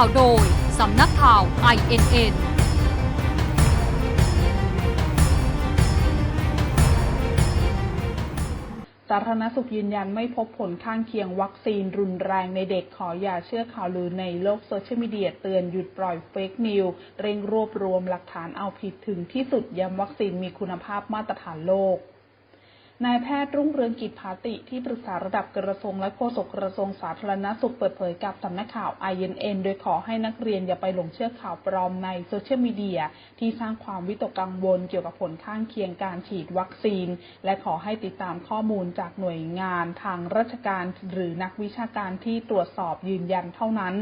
ข่าวโดย สำนักข่าว INN สาธารณสุขยืนยันไม่พบผลข้างเคียงวัคซีนรุนแรงในเด็กขออย่าเชื่อข่าวลือในโลกโซเชียลมีเดียเตือนหยุดปล่อยเฟกนิวเร่งรวบรวมหลักฐานเอาผิดถึงที่สุดย้ำวัคซีนมีคุณภาพมาตรฐานโลก นายแพทย์รุ่งเรืองกิจภาติที่ปรึกษาระดับกระทรวงและโฆษกกระทรวงสาธารณสุขเปิดเผยกับสำนักข่าว INN โดยขอให้นักเรียนอย่าไปหลงเชื่อข่าวปลอมในโซเชียลมีเดียที่สร้างความวิตกกังวลเกี่ยวกับผลข้างเคียงการฉีดวัคซีน และขอให้ติดตามข้อมูลจากหน่วยงานทางราชการหรือนักวิชาการที่ตรวจสอบยืนยันเท่านั้น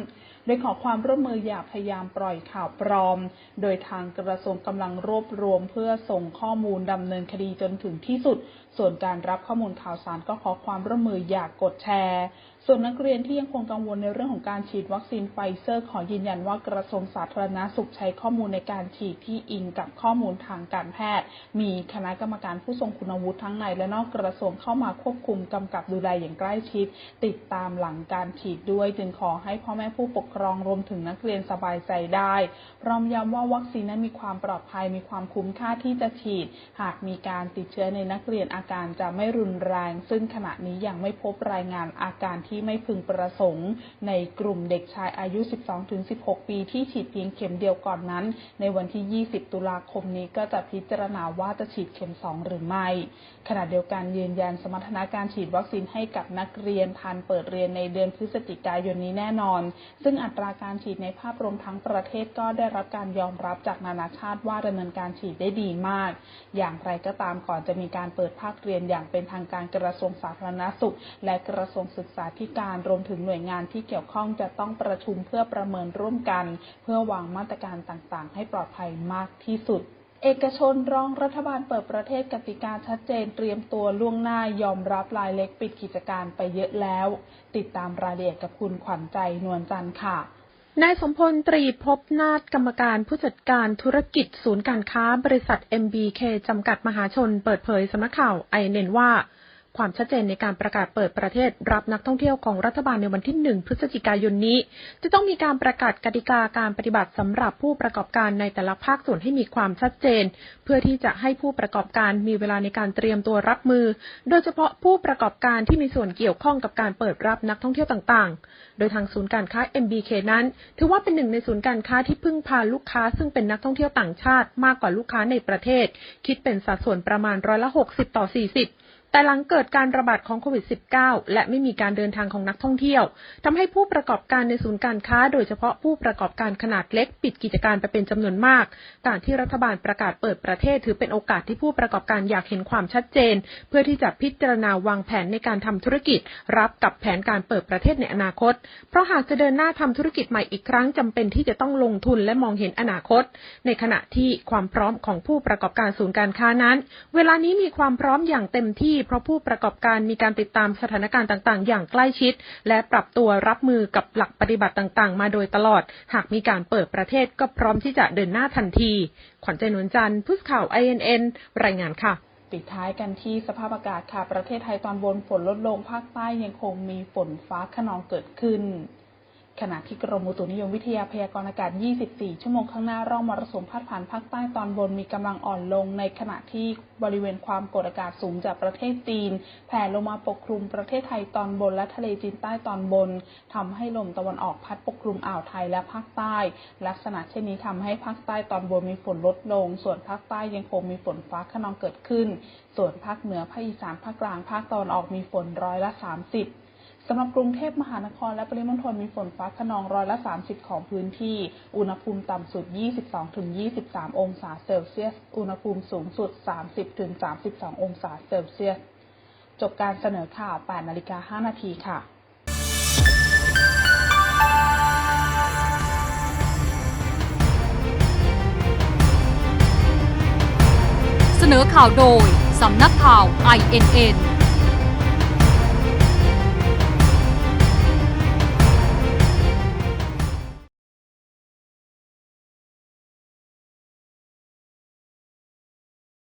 โดยขอความร่วมมืออย่าพยายามปล่อยข่าวปลอม โดยทางกระทรวงกำลังรวบรวมเพื่อส่งข้อมูลดำเนินคดีจนถึงที่สุดส่วนวนการรับข้อมูลข่าวสารก็ขอความร่วมมืออย่ากกดแชร์ ส่วนนักเรียนที่ยังคงกังวลในเรื่องของการฉีดวัคซีนไฟเซอร์ ขอยืนยันว่ากระทรวงสาธารณาสุขใช้ข้อมูลในการฉีดที่อิงกับข้อมูลทางการแพทย์ มีคณะกรรมการผู้ทรงคุณวุฒิทั้งในและนอกกระทรวงเข้ามาควบคุมกำกับดูแลอย่างใกล้ชิด ติดตามหลังการฉีดด้วย จึงขอให้พ่อแม่ผู้ปกครองรวมถึงนักเรียนสบายใจได้พร้อมย้ำว่าวัคซีนนั้นมีความปลอดภัยมีความคุ้มค่าที่จะฉีด หากมีการติดเชื้อในนักเรียนอาการจะไม่รุนแรง ซึ่งขณะนี้ยังไม่พบรายงานอาการที่ไม่พึงประสงค์ ในกลุ่มเด็กชายอายุ 12-16 ปีที่ฉีดเพียงเข็มเดียวก่อนนั้น ในวันที่ 20 ตุลาคมนี้ก็จะพิจารณาว่าจะฉีดเข็ม 2 หรือไม่ ขณะเดียวกันยืนยันสมรรถนะการฉีดวัคซีนให้กับนักเรียนทันเปิดเรียนในเดือนพฤศจิกายนนี้แน่นอน ซึ่งอัตราการฉีดในภาพรวมทั้งประเทศก็ได้รับการยอมรับจากนานาชาติว่าดำเนินการฉีดได้ดีมาก อย่างไรก็ตามก่อนจะมีการเปิดภาคเรียนอย่างเป็นทางการกระทรวงสาธารณสุข และกระทรวงศึกษาธิธิการรวมถึงหน่วยงานที่เกี่ยวข้องจะต้องประชุมเพื่อประเมินร่วมกัน เพื่อวางมาตรการต่างๆ ให้ปลอดภัยมากที่สุดเอกชนร้องรัฐบาลเปิดประเทศกติกาชัดเจนเตรียมตัวล่วงหน้ายอมรับรายเล็กปิดกิจการไปเยอะแล้ว ติดตามรายละเอียดกับคุณขวัญใจนวลจันทร์ค่ะนายสมพลตรีพบนาฏกรรมการผู้จัดการธุรกิจศูนย์การค้าบริษัท MBK จำกัดมหาชนเปิดเผยสำนักข่าวไอเนนว่า ความชัดเจนในการประกาศเปิดประเทศรับนักท่องเที่ยวของรัฐบาลในวันที่ 1 พฤศจิกายนนี้ จะต้องมีการประกาศกติกาการปฏิบัติสำหรับผู้ประกอบการในแต่ละภาคส่วนให้มีความชัดเจน เพื่อที่จะให้ผู้ประกอบการมีเวลาในการเตรียมตัวรับมือ โดยเฉพาะผู้ประกอบการที่มีส่วนเกี่ยวข้องกับการเปิดรับนักท่องเที่ยวต่างๆ โดยทางศูนย์การค้า MBK นั้น ถือว่าเป็นหนึ่งในศูนย์การค้าที่พึ่งพาลูกค้า ซึ่งเป็นนักท่องเที่ยวต่างชาติมากกว่าลูกค้าในประเทศ คิดเป็นสัดส่วนประมาณร้อยละ 60 ต่อ 40 แต่หลังเกิดการระบาดของโควิด -19 และไม่มีการเดินทางของนักท่องเที่ยวทำให้ผู้ประกอบการในศูนย์การค้า โดยเฉพาะผู้ประกอบการขนาดเล็ก ปิดกิจการไปเป็นจำนวนมาก การที่รัฐบาลประกาศเปิดประเทศถือเป็นโอกาสที่ผู้ประกอบการอยากเห็นความชัดเจน เพื่อที่จะพิจารณาวางแผนในการทำธุรกิจ รับกับแผนการเปิดประเทศในอนาคต เพราะหากจะเดินหน้าทำธุรกิจใหม่อีกครั้งจำเป็นที่จะต้องลงทุนและมองเห็นอนาคต ในขณะที่ความพร้อมของผู้ประกอบการศูนย์การค้านั้น เวลานี้มีความพร้อมอย่างเต็มที่เพราะผู้ประกอบการมีการติดตามสถานการณ์ต่าง ๆ อย่างใกล้ชิด และปรับตัวรับมือกับหลักปฏิบัติต่าง ๆ มาโดยตลอด หากมีการเปิดประเทศก็พร้อมที่จะเดินหน้าทันที ขวัญใจนวลจันทร์ผู้สื่อข่าว INN รายงานค่ะปิดท้ายกันที่สภาพอากาศค่ะ ประเทศไทยตอนบนฝนลดลงภาคใต้ยังคงมีฝนฟ้าขนองเกิดขึ้น ขณะที่กรมอุตุนิยมวิทยาพยากรณ์อากาศ 24 ชั่วโมงข้างหน้าร่องมรสุมพาดผ่านภาคใต้ตอนบนมีกำลังอ่อนลง ในขณะที่บริเวณความกดอากาศสูงจากประเทศจีน แผ่ลงมาปกคลุมประเทศไทยตอนบนและทะเลจีนใต้ตอนบนทำให้ลมตะวันออกพัดปกคลุมอ่าวไทยและภาคใต้ ลักษณะเช่นนี้ทำให้ภาคใต้ตอนบนมีฝนลดลง ส่วนภาคใต้ยังคงมีฝนฟ้าขนองเกิดขึ้น ส่วนภาคเหนือภาคอีสานภาคกลางภาคตะวันออกมีฝนร้อยละ 30 สำหรับกรุงเทพมหานครและปริมณฑลมีฝนฟ้าขนองร้อยละ 30 ของพื้นที่ อุณหภูมิต่ำสุด 22-23 องศาเซลเซียส อุณหภูมิสูงสุด 30-32 องศาเซลเซียส จบการเสนอข่าว 8 นาฬิกา 5 นาทีค่ะเสนอข่าวโดย สำนักข่าว INN